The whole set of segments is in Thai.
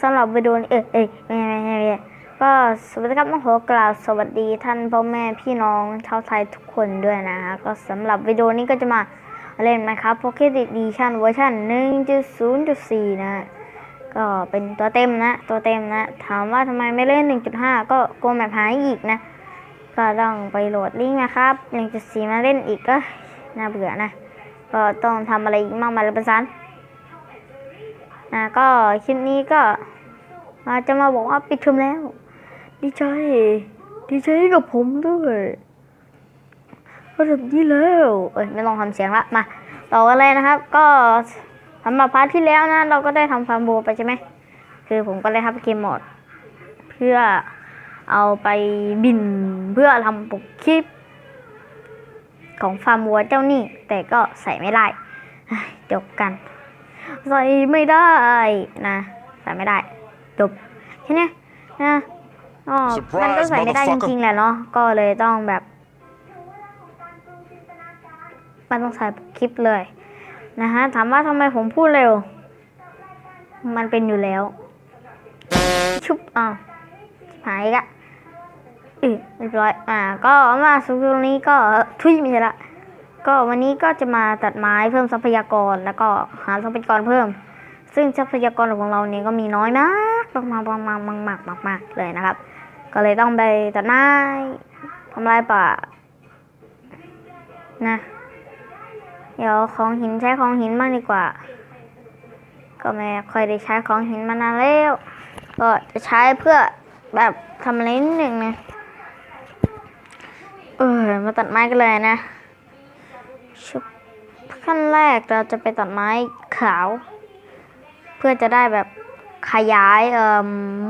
สำหรับวิดีโอนี้เอ้ยเอ้ยไม่ไม่ไม่ไม่ก็สวัสดีครับต้องขอกล่าวสวัสดีท่านพ่อแม่พี่น้องชาวไทยทุกคนด้วยนะฮะก็สำหรับวิดีโอนี้ก็จะมาเล่นนะครับ Pocket Edition เวอร์ชัน1.0.4 นะก็เป็นตัวเต็มนะ ตัวเต็มนะ ถามว่าทำไมไม่เล่น 1.5 ก็กลัวแมปหายอีกนะ ก็ต้องไปโหลดลิงก์นะครับ 1.4 มาเล่นอีกก็น่าเบื่อนะ ก็ต้องทำอะไรอีกมากมายเลยประสาน นะก็คลิปนี้ก็อาจะมาบอกว่าปิดเทอมแล้ว ดีใจดีใจกับผมด้วยก็แบบนี้แล้วเอ้ยไม่ต้องทำเสียงละมาต่อกันเลยนะครับ ก็สำหรับพาร์ทที่แล้วนะ เราก็ได้ทำฟาร์มโบไปใช่ไหมคือผมก็ได้ทำเกมหมด เพื่อเอาไปบินเพื่อทำปกคลิป ของฟาร์มวัวเจ้านี่ แต่ก็ใส่ไม่ได้จบกัน ใส่ไม่ได้นะ ใส่ไม่ได้จบแค่เนี้ยนะอ๋อ Surprise, มันก็ใส่ไม่ได้จ motherfucker ริงๆแหละเนาะก็เลยต้องแบบ มันต้องใส่คลิปเลยนะฮะถามว่าทำไมผมพูดเร็ว มันเป็นอยู่แล้ว ชุบอ้าวหายอีกอะอือเรียบร้อยอ่า ก็มาสุดตรงนี้ก็ทุยไม่ใช่ละ ก็วันนี้ก็จะมาตัดไม้เพิ่มทรัพยากรแล้วก็หาทรัพยากรเพิ่ม ซึ่งทรัพยากรของเราเนี่ยก็มีน้อยมากมากมากมากมากมากมากมากมากเลยนะครับ ก็เลยต้องไปตัดไม้ทำลายป่านะ เดี๋ยวของหินใช้ของหินมากดีกว่า ก็ไม่ค่อยได้ใช้ของหินมานานแล้ว ก็จะใช้เพื่อแบบทำอะไรนิดหนึ่งนะเออมาตัดไม้กันเลยนะ ชุบขั้นแรกเราจะไปตัดไม้ขาว เพื่อจะได้แบบขยาย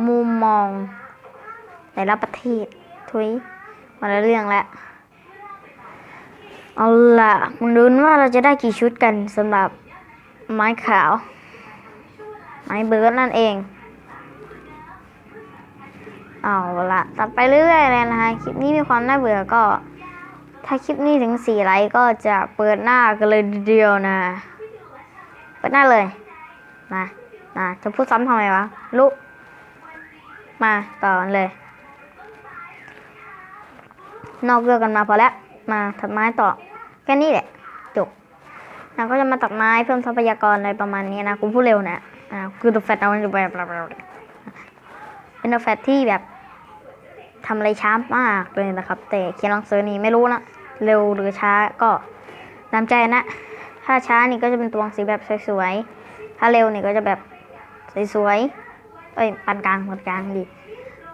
มุมมองแต่ละประเทศทุยมาละเรื่องแล้วเอาล่ะมาดูว่าเราจะได้กี่ชุดกันสำหรับไม้ขาว ไม้เบิร์ดนั่นเอง เอาละตัดไปเรื่อยเลยนะคะ คลิปนี้มีความน่าเบื่อก็ ถ้าคลิปนี้ถึงสี่ไลค์ก็จะเปิดหน้ากันเลยเดียวนะ เปิดหน้าเลย มานะจะพูดซ้ำทำไมวะ ลุก มาต่อกันเลย นอกเรื่องกันมาพอแล้ว มาตัดไม้ต่อ แค่นี้แหละ จบเราก็จะมาตัดไม้เพิ่มทรัพยากรอะไรประมาณนี้นะ กูพูดเร็วนะ อ่า คือตัวแฟตเอาจะแบบเป็นตัวแฟตที่แบบทำอะไรช้ามากเลยนะครับ แต่เขียนหนังสือร์นี่ไม่รู้นะ เร็วหรือช้าก็ตามใจนะ ถ้าช้านี่ก็จะเป็นตัวหนังสือแบบสวยๆ ถ้าเร็วนี่ก็จะแบบสวยๆ เอ้ยปานกลางปานกลางดี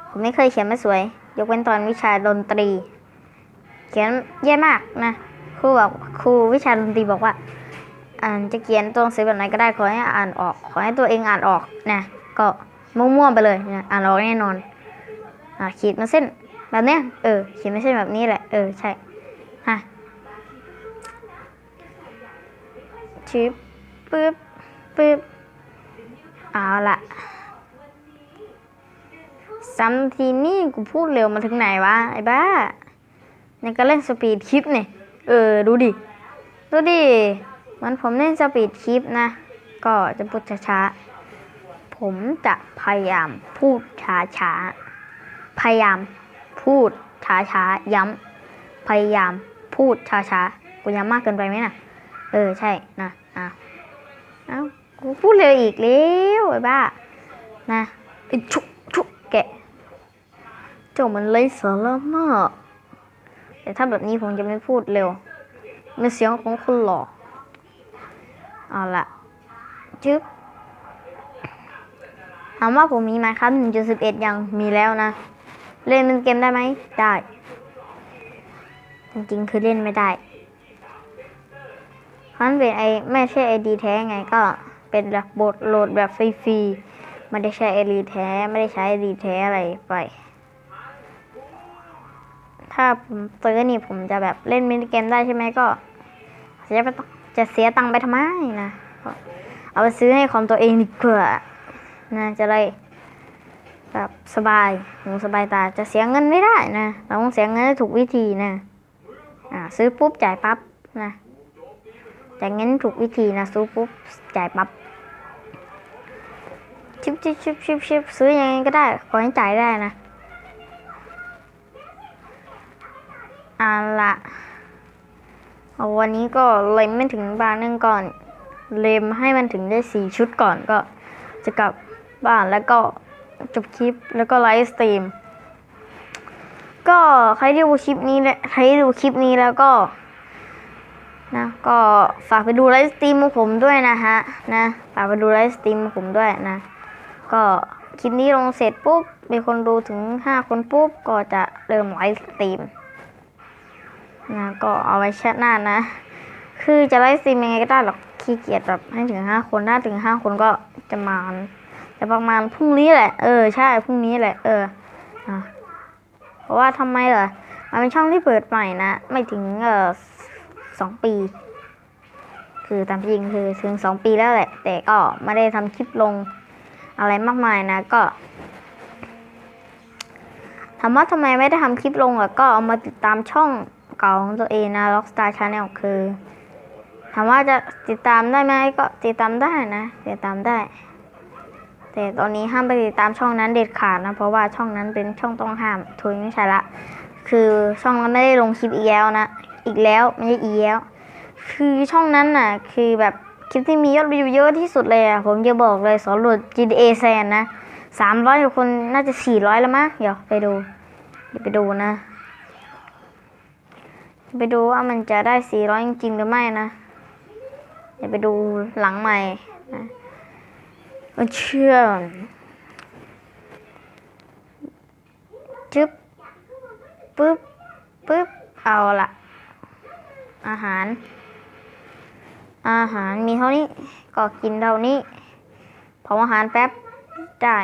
ผมไม่เคยเขียนไม่สวย ยกเว้นตอนวิชาดนตรี เขียนแย่มากนะ ครูบอกครูวิชาดนตรีบอกว่า อ่านจะเขียนตัวหนังสือแบบไหนก็ได้ขอให้อ่านออก ขอให้ตัวเองอ่านออกนะ ก็มั่วๆไปเลยนะ อ่านออกแน่นอน อ่าขีดมาเส้นแบบเนี้ย เออขีดมาเส้นแบบนี้แหละ เออใช่ ชิปปึ๊บปึ๊บเอาละซ้ำทีนี่กูพูดเร็วมาถึงไหนวะ ไอ้บ้านี่ก็เล่นสปีดคลิปเนี่ย เออ ดูดิ ดูดิ มันผมเล่นสปีดคลิปนะ ก็จะพูดช้าๆ ผมจะพยายามพูดช้าๆ พยายามพูดช้าๆ ย้ำ พยายามพูดช้าๆ กูย้ำมากเกินไปไหมน่ะ เออ ใช่นะ อะเอ้ากูพูดเร็วอีกแล้วไอ้บ้า นะไอ้ชุกชุกแกะเจ้ามันไร้สาระมาก แต่ถ้าแบบนี้ผมจะไม่พูดเร็วเป็นเสียงของคนหล่อเอาละจึ๊บถามว่าผมมีไหมครับ 1.11 ยังมีแล้วนะ เล่นเป็นเกมได้ไหม ได้ จริงๆ คือเล่นไม่ได้ มันเป็นไอไม่ใช่ไอดีแท้ไงก็เป็นแบบบทโหลดแบบฟรีๆไม่ได้ใช้ไอดีแท้ไม่ได้ใช้ไอดีแท้อะไรไป ถ้าผมซื้อนี่ผมจะแบบเล่นมินิเกมได้ใช่ไหมก็จะไปจะเสียตังค์ไปทำไมนะเอาไปซื้อให้ของตัวเองดีกว่านะจะได้แบบสบายหูสบายตาจะเสียเงินไม่ได้นะ เราต้องเสียเงินให้ถูกวิธีนะ อ่าซื้อปุ๊บจ่ายปั๊บนะ จ่ายเงินถูกวิธีนะซื้อปุ๊บจ่ายปั๊บชิบชิบชิบชิบชิบซื้อยังไงก็ได้ ขอให้จ่ายได้นะเอาละเอาวันนี้ก็เล็มไม่ถึงบานนึงก่อน เลมให้มันถึงได้สี่ชุดก่อนก็จะกลับบ้านแล้วก็จบคลิปแล้วก็ไลฟ์สตรีม ก็ใครที่ดูคลิปนี้และใครที่ดูคลิปนี้แล้วก็ นะก็ฝากไปดูไลฟ์สตรีมของผมด้วยนะฮะนะฝากไปดูไลฟ์สตรีมของผมด้วยนะ ก็คลิปนี้ลงเสร็จปุ๊บมีคนดูถึงห้าคนปุ๊บก็จะเริ่มไลฟ์สตรีมนะก็เอาไว้แชทหน้านะ คือจะไลฟ์สตรีมยังไงก็ได้หรอกขี้เกียจแบบให้ถึงห้าคนถ้าถึงห้าคนก็จะมาจะประมาณพรุ่งนี้แหละ เออใช่พรุ่งนี้แหละ เออเพราะว่าทำไมเหรอมันเป็นช่องที่เปิดใหม่นะ ไม่ถึงเออ สองปี คือตามจริงคือถึงสองปีแล้วแหละ แต่ก็ไม่ได้ทำคลิปลงอะไรมากมายนะก็ถามว่าทำไมไม่ได้ทำคลิปลงอะก็เอามาติดตามช่องเก่าของตัวเองนะ Rockstar Channel คือถามว่าจะติดตามได้ไหมก็ติดตามได้นะติดตามได้ แต่ตอนนี้ห้ามไปติดตามช่องนั้นเด็ดขาดนะ เพราะว่าช่องนั้นเป็นช่องต้องห้ามทุยไม่ใช่ละ คือช่องนั้นไม่ได้ลงคลิปอีกแล้วนะ อีกแล้วไม่ใช่อีแล้ว คือช่องนั้นน่ะ คือแบบคลิปที่มียอดวิวเยอะที่สุดเลยอะ ผมจะบอกเลยสอนหลุด GTA แซนนะสามร้อยคนน่าจะสี่ร้อยแล้วมั้งเดี๋ยวไปดูเดี๋ยวไปดูนะ ไปดูว่ามันจะได้สี่ร้อยจริงหรือไม่นะเดี๋ยวไปดูหลังใหม่นะมันเชื่อจึ๊บปึ๊บปึ๊บเอาละ อาหาร อาหารมีเท่านี้ก็กินเท่านี้เผาอาหารแป๊บได้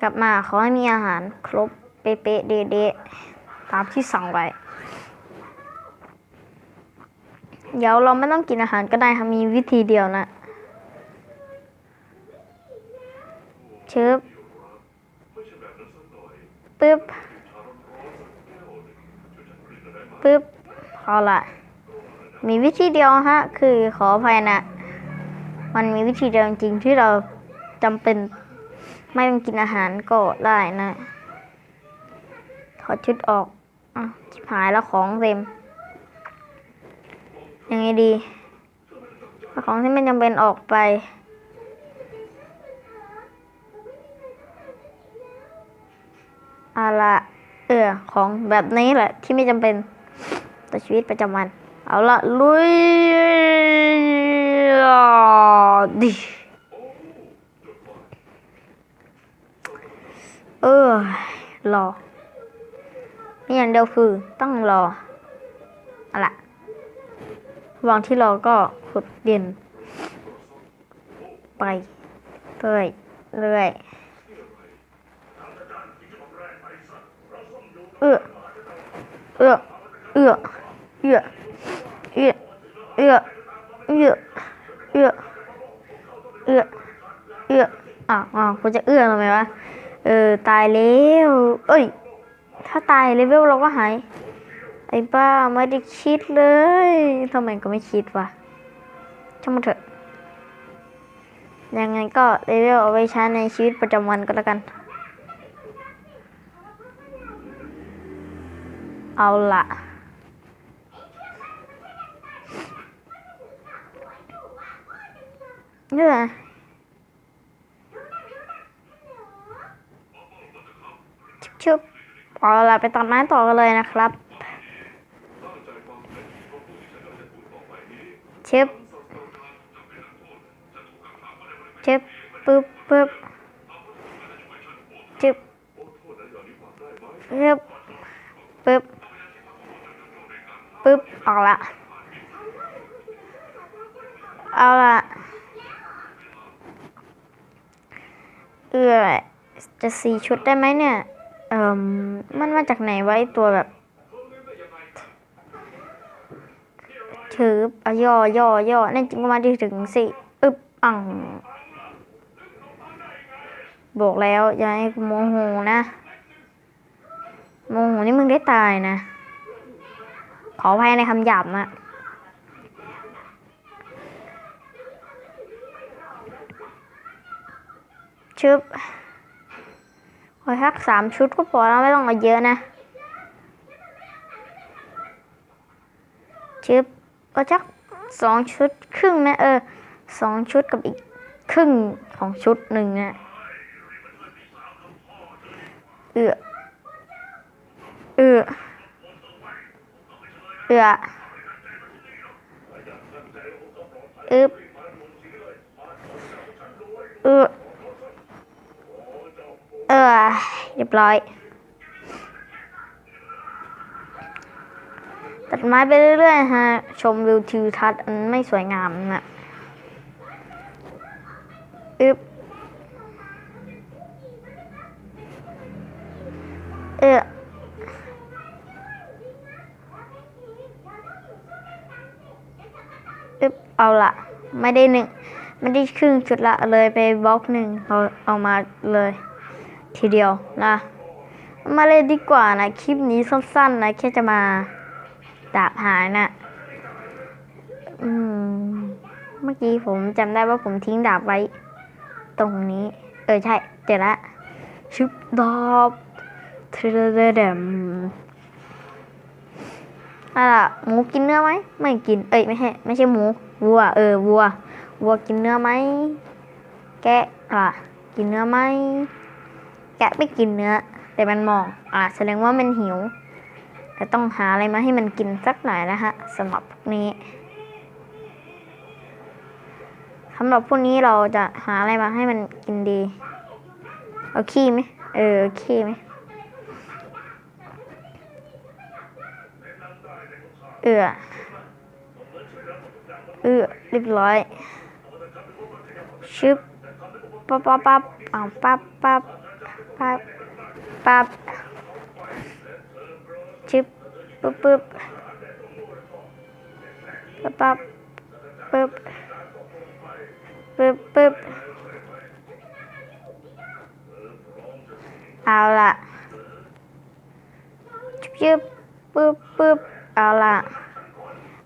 กลับมาขอให้มีอาหารครบเป๊ะเดะตามที่สั่งไว้ เดี๋ยวเราไม่ต้องกินอาหารก็ได้ค่ะมีวิธีเดียวนะเชึบปึ๊บ ปึ๊บเอาละมีวิธีเดียวฮะ คือขออภัยนะ มันมีวิธีเดียวจริงๆที่เราจำเป็นไม่ต้องกินอาหารก็ได้นะถอดชุดออกอะชิบหายแล้วของเต็ม ยังไงดีของที่ไม่จำเป็นออกไปอาละเออของแบบนี้แหละที่ไม่จำเป็น ต่อชีวิตประจำวัน เอาละลุยดิเออรอมีอย่างเดียวคือต้องรอเอาละระหว่างที่รอก็ขุดดิน ไปเรื่อยเรื่อยเออเออ เอื้อเอื้อเอื้อเอื้อเอื้อเอื้อเอื้อเอื้ออะอะกูจะเอื้อทำไมวะเออตายแล้วเอ้ย ถ้าตายเลเวลเราก็หายไอ้บ้าไม่ได้คิดเลยทำไมก็ไม่คิดวะช่างมันเถอะยังไงก็เลเวลเอาไว้ใช้ในชีวิตประจำวันก็แล้วกัน เอาละ นี่แหละชุบๆเอาละไปตัดไม้ต่อกันเลยนะครับชึบชึบปึ๊บปึ๊บชึบปึ๊บปึ๊บปึ๊บออกละ เอาละ เออจะสี่ชุดได้ไหมเนี่ย เอ่มมันมาจากไหนไวะไอตัวแบบ ถืออย่อย่อย่อนั่นจริงก็มาที่ถึงสิอึบอ่งบอกแล้วอย่าให้โมโหนะโมโหนี่มึงได้ตายนะ ขออภัยในคำหยาบนะ ชึบขอสักสามชุดก็พอแล้วไม่ต้องเอาเยอะนะ ชึบเอาจักสองชุดครึ่งไหมเออสองชุดกับอีกครึ่งของชุดหนึ่งนะเอือเอือเอืออึบเออ เออเรียบร้อย ตัดไม้ไปเรื่อยๆฮะ ชมวิวทิวทัศน์อันไม่สวยงามนะอึบเอออึบเอาละไม่ได้หนึ่งไม่ได้ครึ่งจุดละเลยไปบล็อกหนึ่งเอาเอามาเลย ทีเดียวนะมาเลยดีกว่านะคลิปนี้สั้นๆนะแค่จะมาดาบหายนะ่ะอืมเมื่อกี้ผมจำได้ว่าผมทิ้งดาบไว้ ตรงนี้ เออใช่เจอละชุบดอบเทเดเดมอะล่ะหมูกินเนื้อไหมไม่กิน เอ้ยไม่ใช่ไม่ใช่หมูวัว เออวัววัวกินเนื้อไหมแกะล่ะกินเนื้อไหม แกะไม่กินเนื้อ แต่มันมอง อะแสดงว่ามันหิวแต่ต้องหาอะไรมาให้มันกินสักหน่อยนะฮะสำหรับพวกนี้สำหรับพวกนี้เราจะหาอะไรมาให้มันกินดีเอาขี้ไหมเออเอาขี้ไหมเออเออเรียบร้อยชึบปั๊บปั๊บปั๊บเอาปั๊บปั๊บ ปั๊บปับชึบปึ๊บปึ๊บปั๊บปั๊บปึ๊บปึ๊บปึ๊บเอาละชึบปึ๊บปึ๊บเอาละ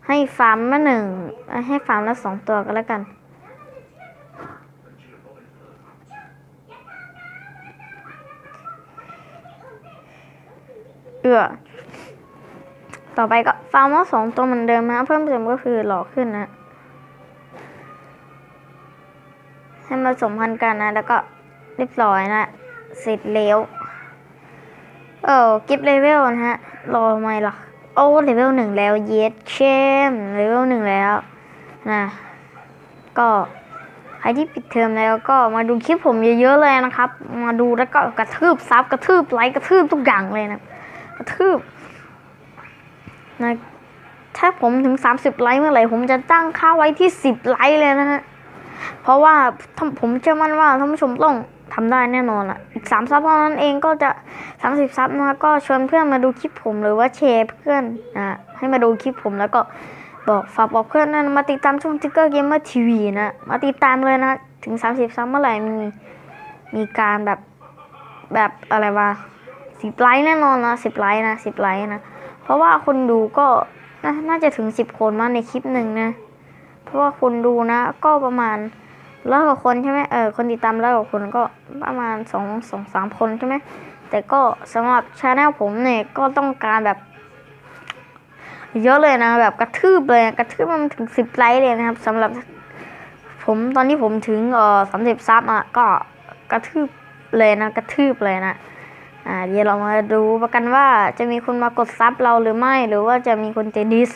ให้ฟาร์มมาหนึ่งให้ฟาร์มละสองตัวก็แล้วกัน เอือต่อไปก็ฟาร์มว่าสองตัวเหมือนเดิมนะ เพิ่มเติมก็คือหล่อขึ้นนะ ให้มาสมพันธ์กันนะ แล้วก็เรียบร้อยนะ เสร็จแล้วเออกิฟเลเวลนะฮะ รอทำไมล่ะ โอ้เลเวลหนึ่งแล้ว เยสเชมเลเวลหนึ่งแล้วนะ ก็ใครที่ปิดเทอมแล้วก็มาดูคลิปผมเยอะๆเลยนะครับ มาดูแล้วก็กระทืบซับกระทืบไลค์กระทืบทุกอย่างเลยนะ กระทืบนะถ้าผมถึง 30 ไลค์เมื่อไหร่ ผมจะตั้งค่าไว้ที่ 10 ไลค์เลยนะฮะ เพราะว่าผมเชื่อมั่นว่าท่านผู้ชมต้องทำได้แน่นอนอะ อีก 3 ซับเท่านั้นเองก็จะ 30 ซับนะก็ชวนเพื่อนมาดูคลิปผมหรือว่าแชร์เพื่อนนะให้มาดูคลิปผมแล้วก็บอกฝากบอกเพื่อนนะมาติดตามช่องทิกเกอร์เกมเมอร์ทีวีนะ มาติดตามเลยนะ ถึง 30 ซับเมื่อไหร่มีมีการแบบแบบอะไรวะ สิบไลค์แน่นอนนะสิบไลค์นะสิบไลค์นะ เพราะว่าคนดูก็นาน่าจะถึงสิบคนมาในคลิปหนึ่งนะ เพราะว่าคนดูนะ ก็ประมาณร้อยกว่าคนใช่ไหมเออคนติดตามร้อยกว่าคนก็ประมาณสองสองสามคนใช่ไหมแต่ก็สำหรับชาแนลผมเนี่ยก็ต้องการแบบ เยอะเลยนะ แบบกระทืบเลยกระทืบมันถึงสิบไลค์เลยนะครับสำหรับ ผมตอนนี้ผมถึงเออสามสิบซับอะก็กระทืบเลยนะ กระทืบเลยนะ อ่าเดี๋ยวเรามาดูประกันว่าจะมีคนมากดซับเราหรือไม่หรือว่าจะมีคนจะดิส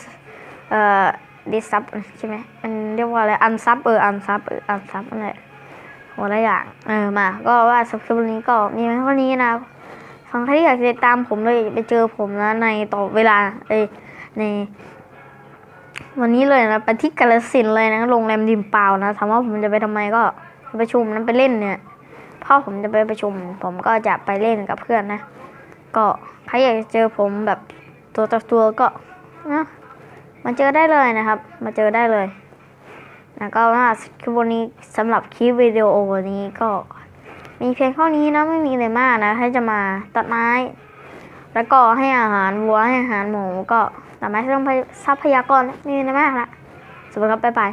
เอ่อดิสซับใช่ไหมมันเรียกว่าอะไรอันซับเอออันซับเอออันซับอะไรหัวละอย่างเออมา ก็ว่าสัปดาห์นี้ก็มีเท่านี้นะฟังใครที่อยากจะติดตามผมเลยไปเจอผมนะในต่อเวลาเอใน วันนี้เลยนะไปที่กาลสินเลยนะโรงแรมดิมเปล่านะถามว่าผมจะไปทำไมก็ไปประชุมนั้นไปเล่นเนี่ย พ่อผมจะไปประชุม ผมก็จะไปเล่นกับเพื่อนนะ ก็ใครอยากจะเจอผมแบบตัวต่อตัวก็นะมาเจอได้เลยนะครับ มาเจอได้เลยแล้วก็ว่าคลิปวันนี้สำหรับคลิปวิดีโอวันนี้ก็มีเพียงเท่านี้นะไม่มีอะไรมากนะให้จะมาตัดไม้ แล้วก็ให้อาหารวัวให้อาหารหมูก็ตัดไม้ต้องทรัพยากรนี่นะมากละสวัสดีครับบ๊ายบาย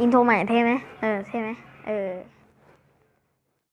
อินโทรใหม่เท่ไหมเออเท่ไหมเออ